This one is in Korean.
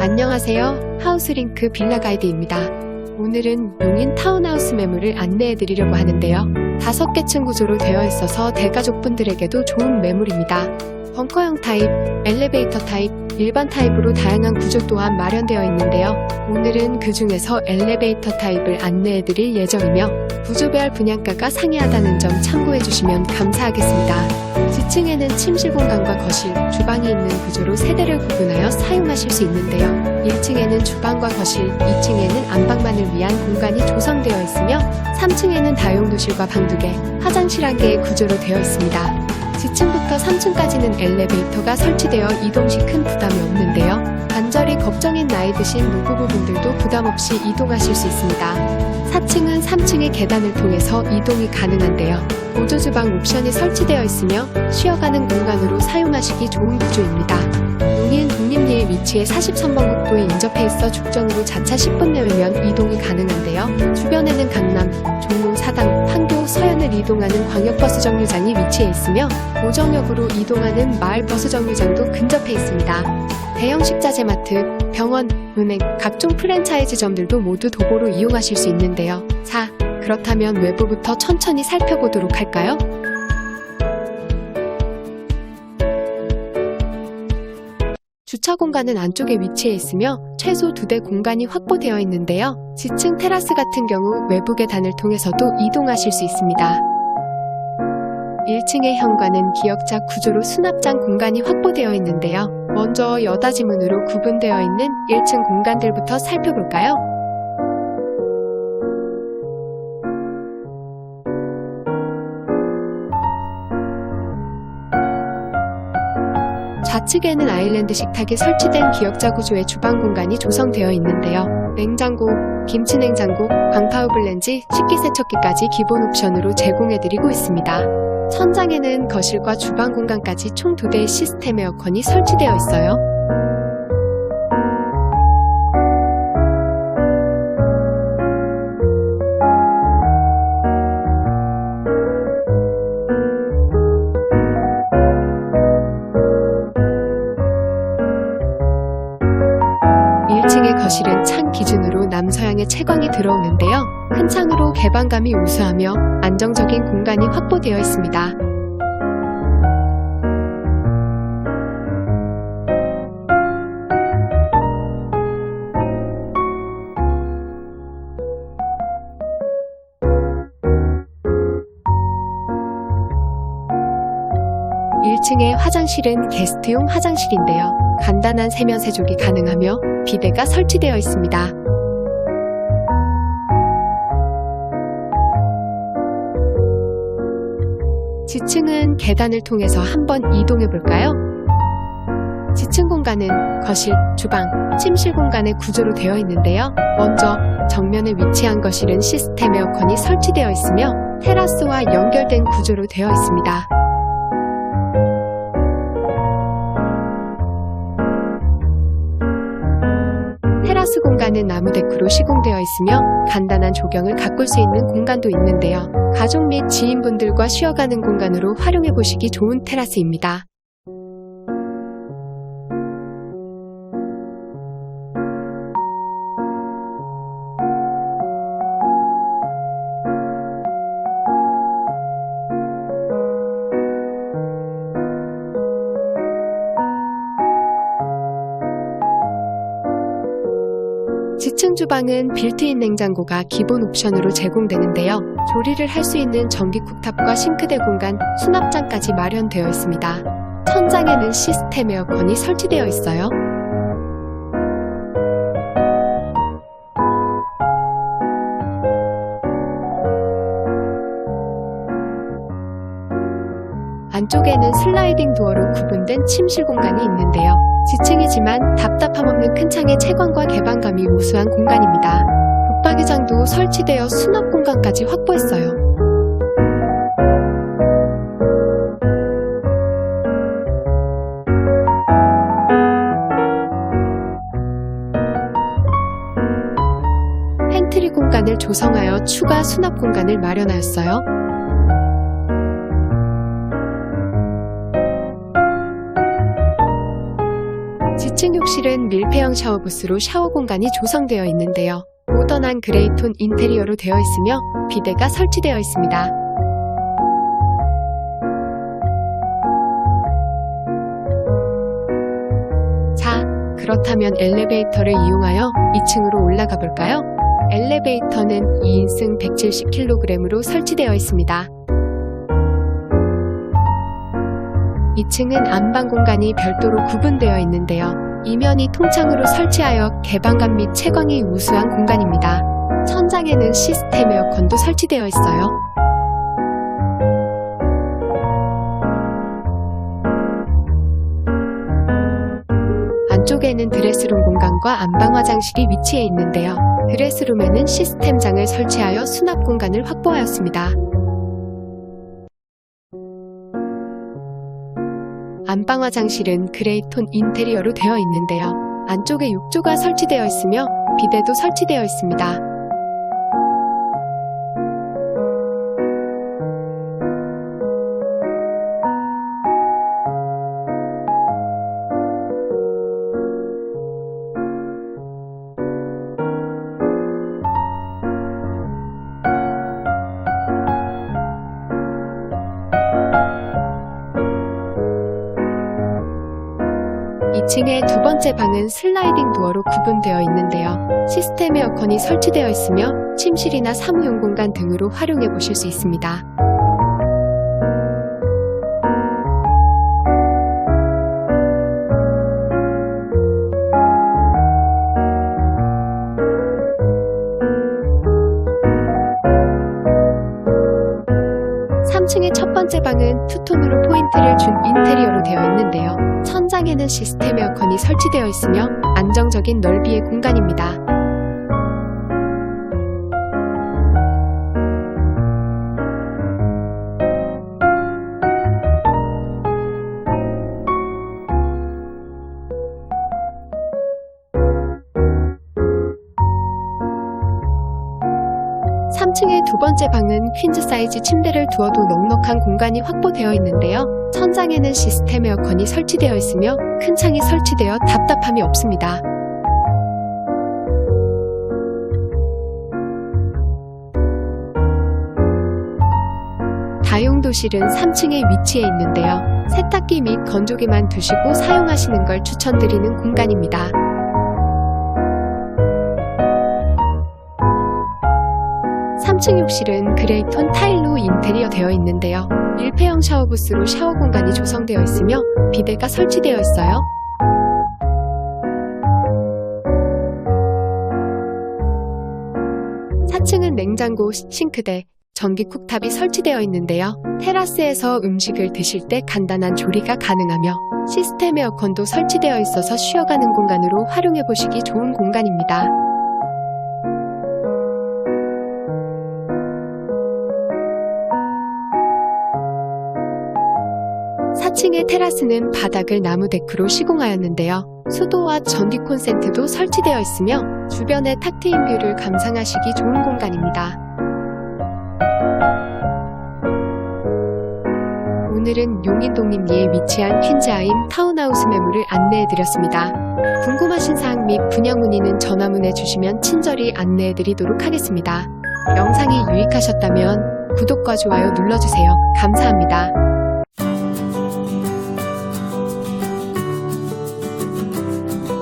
안녕하세요. 하우스링크 빌라 가이드입니다. 오늘은 용인 타운하우스 매물을 안내해 드리려고 하는데요. 다섯 개 층 구조로 되어 있어서 대가족분들에게도 좋은 매물입니다. 벙커형 타입, 엘리베이터 타입, 일반 타입으로 다양한 구조 또한 마련되어 있는데요. 오늘은 그 중에서 엘리베이터 타입을 안내해 드릴 예정이며 구조별 분양가가 상이하다는 점 참고해 주시면 감사하겠습니다. 지층에는 침실 공간과 거실, 주방이 있는 구조로 세대를 구분하여 사용하실 수 있는데요. 1층에는 주방과 거실, 2층에는 안방만을 위한 공간이 조성되어 있으며 3층에는 다용도실과 방 2개, 화장실 1개의 구조로 되어 있습니다. 지층부터 3층까지는 엘리베이터가 설치되어 이동 시 큰 부담이 없는데요. 관절이 걱정인 나이 드신 노부부분들도 부담 없이 이동하실 수 있습니다. 4층은 3층의 계단을 통해서 이동이 가능한데요. 보조 주방 옵션이 설치되어 있으며 쉬어가는 공간으로 사용하시기 좋은 구조입니다. 용인 독립리에 위치해 43번 국도에 인접해 있어 죽전으로 자차 10분 내외면 이동이 가능한데요. 주변에는 강남, 종로, 사당, 판교, 서현을 이동하는 광역버스 정류장이 위치해 있으며 오정역으로 이동하는 마을버스 정류장도 근접해 있습니다. 대형 식 자재 마트, 병원, 은행, 각종 프랜차이즈점들도 모두 도보로 이용하실 수 있는데요. 자, 그렇다면 외부부터 천천히 살펴보도록 할까요? 주차 공간은 안쪽에 위치해 있으며 최소 두 대 공간이 확보되어 있는데요. 지층 테라스 같은 경우 외부 계단을 통해서도 이동하실 수 있습니다. 1층의 현관은 기역자 구조로 수납장 공간이 확보되어 있는데요. 먼저 여닫이 문으로 구분되어 있는 1층 공간들부터 살펴볼까요? 좌측에는 아일랜드 식탁이 설치된 기역자 구조의 주방 공간이 조성되어 있는데요. 냉장고, 김치 냉장고, 광파우 블렌지, 식기세척기까지 기본 옵션으로 제공해드리고 있습니다. 천장에는 거실과 주방 공간까지 총 두 대의 시스템 에어컨이 설치되어 있어요. 거실은 창 기준으로 남서양의 채광이 들어오는데요. 큰 창으로 개방감이 우수하며 안정적인 공간이 확보되어 있습니다. 일층의 화장실은 게스트용 화장실인데요. 간단한 세면 세족이 가능하며 비데가 설치되어 있습니다. 지층은 계단을 통해서 한번 이동해 볼까요? 지층 공간은 거실, 주방, 침실 공간의 구조로 되어 있는데요. 먼저 정면에 위치한 거실은 시스템 에어컨이 설치되어 있으며 테라스와 연결된 구조로 되어 있습니다. 테라스 공간은 나무 데크로 시공되어 있으며 간단한 조경을 가꿀 수 있는 공간도 있는데요. 가족 및 지인분들과 쉬어가는 공간으로 활용해 보시기 좋은 테라스입니다. 지층 주방은 빌트인 냉장고가 기본 옵션으로 제공되는데요. 조리를 할 수 있는 전기 쿡탑과 싱크대 공간, 수납장까지 마련되어 있습니다. 천장에는 시스템 에어컨이 설치되어 있어요. 안쪽에는 슬라이딩 도어로 구분된 침실 공간이 있는데요. 지층이지만 답답함 없는 큰 창의 채광과 개방감이 우수한 공간입니다. 붙박이장도 설치되어 수납 공간까지 확보했어요. 팬트리 공간을 조성하여 추가 수납 공간을 마련하였어요. 2층 욕실은 밀폐형 샤워부스로 샤워 공간이 조성되어 있는데요. 모던한 그레이톤 인테리어로 되어 있으며 비데가 설치되어 있습니다. 자, 그렇다면 엘리베이터를 이용하여 2층으로 올라가 볼까요? 엘리베이터는 2인승 170kg으로 설치되어 있습니다. 2층은 안방 공간이 별도로 구분되어 있는데요. 이면이 통창으로 설치하여 개방감 및 채광이 우수한 공간입니다. 천장에는 시스템 에어컨도 설치되어 있어요. 안쪽에는 드레스룸 공간과 안방 화장실이 위치해 있는데요. 드레스룸에는 시스템장을 설치하여 수납 공간을 확보하였습니다. 안방 화장실은 그레이톤 인테리어로 되어 있는데요. 안쪽에 욕조가 설치되어 있으며 비데도 설치되어 있습니다. 이층의 두 번째 방은 슬라이딩 도어로 구분되어 있는데요. 시스템 에어컨이 설치되어 있으며 침실이나 사무용 공간 등으로 활용해 보실 수 있습니다. 번째 방은 투톤으로 포인트를 준 인테리어로 되어 있는데요. 천장에는 시스템 에어컨이 설치되어 있으며 안정적인 넓이의 공간입니다. 삼층의 두 번째 방은 퀸즈 사이즈 침대를 두어도 넉넉한 공간이 확보되어 있는데요. 천장에는 시스템 에어컨이 설치되어 있으며 큰 창이 설치되어 답답함이 없습니다. 다용도실은 3층에 위치해 있는데요. 세탁기 및 건조기만 두시고 사용하시는 걸 추천드리는 공간입니다. 3층 욕실은 그레이톤 타일로 인테리어 되어 있는데요. 밀폐형 샤워부스로 샤워 공간이 조성되어 있으며 비데가 설치되어 있어요. 4층은 냉장고, 싱크대, 전기 쿡탑이 설치되어 있는데요. 테라스에서 음식을 드실 때 간단한 조리가 가능하며 시스템 에어컨도 설치되어 있어서 쉬어가는 공간으로 활용해 보시기 좋은 공간입니다. 4층의 테라스는 바닥을 나무 데크로 시공하였는데요. 수도와 전기 콘센트도 설치되어 있으며 주변의 탁 트인 뷰를 감상하시기 좋은 공간입니다. 오늘은 용인독립리에 위치한 퀸즈아임 타운하우스 매물을 안내해드렸습니다. 궁금하신 사항 및 분양 문의는 전화 문해 주시면 친절히 안내해드리도록 하겠습니다. 영상이 유익하셨다면 구독과 좋아요 눌러주세요. 감사합니다.